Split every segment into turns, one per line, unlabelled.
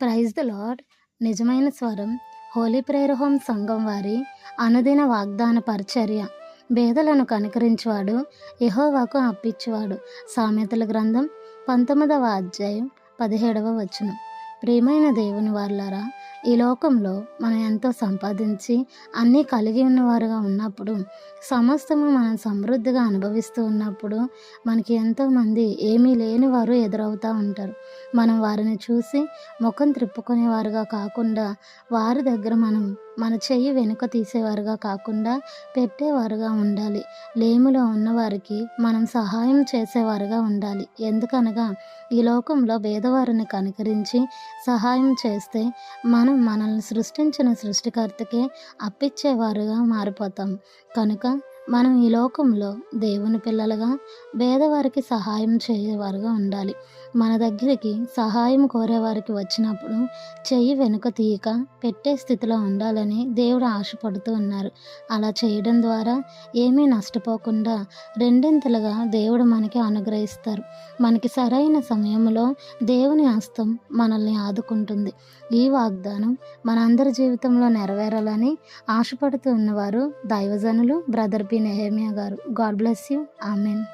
Praise the lord నిజమైన స్వరం Holi prayer home సంఘం వారి అనుదిన వాగ్దాన పరిచర్య. భేదలను కనికరించువాడు యహోవాకు అప్పించువాడు సామెతల గ్రంథం పంతొమ్మిదవ అధ్యాయం పదిహేడవ వచనం. ప్రియమైన దేవుని వాళ్ళారా ఈ లోకంలో మనం ఎంతో సంపాదించి అన్నీ కలిగి ఉన్నవారుగా ఉన్నప్పుడు సమస్తము మనం సమృద్ధిగా అనుభవిస్తూ ఉన్నప్పుడు మనకి ఎంతోమంది ఏమీ లేని వారు ఎదురవుతూ ఉంటారు. మనం వారిని చూసి ముఖం త్రిప్పుకునేవారుగా కాకుండా వారి దగ్గర మనం మన చెయ్యి వెనుక తీసేవారుగా కాకుండా పెట్టేవారుగా ఉండాలి. లేములో ఉన్నవారికి మనం సహాయం చేసేవారుగా ఉండాలి. ఎందుకనగా ఈ లోకంలో పేదవారిని కనికరించి సహాయం చేస్తే మనం మనల్ని సృష్టించిన సృష్టికర్తకే అప్పిచ్చేవారుగా మారిపోతాం. కనుక మనం ఈ లోకంలో దేవుని పిల్లలుగా పేదవారికి సహాయం చేయవారుగా ఉండాలి. మన దగ్గరికి సహాయం కోరేవారికి వచ్చినప్పుడు చెయ్యి వెనుక తీయక పెట్టే స్థితిలో ఉండాలని దేవుడు ఆశపడుతూ ఉన్నారు. అలా చేయడం ద్వారా ఏమీ నష్టపోకుండా రెండింతలుగా దేవుడు మనకి అనుగ్రహిస్తారు. మనకి సరైన సమయంలో దేవుని హస్తం మనల్ని ఆదుకుంటుంది. ఈ వాగ్దానం మనందరి జీవితంలో నెరవేరాలని ఆశపడుతూ ఉన్నవారు దైవజనులు బ్రదర్ పి. నెహేమియా గారు. God bless you. Amen.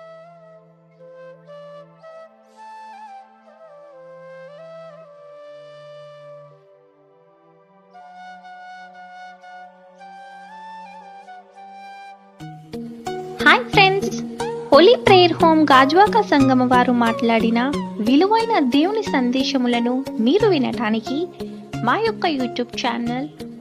Hi friends Holy Prayer Home Gajuwaka Sangama వారు మాట్లాడిన విలువైన దేవుని సందేశములను మీరు వినటానికి మా యొక్క యూట్యూబ్ ఛానల్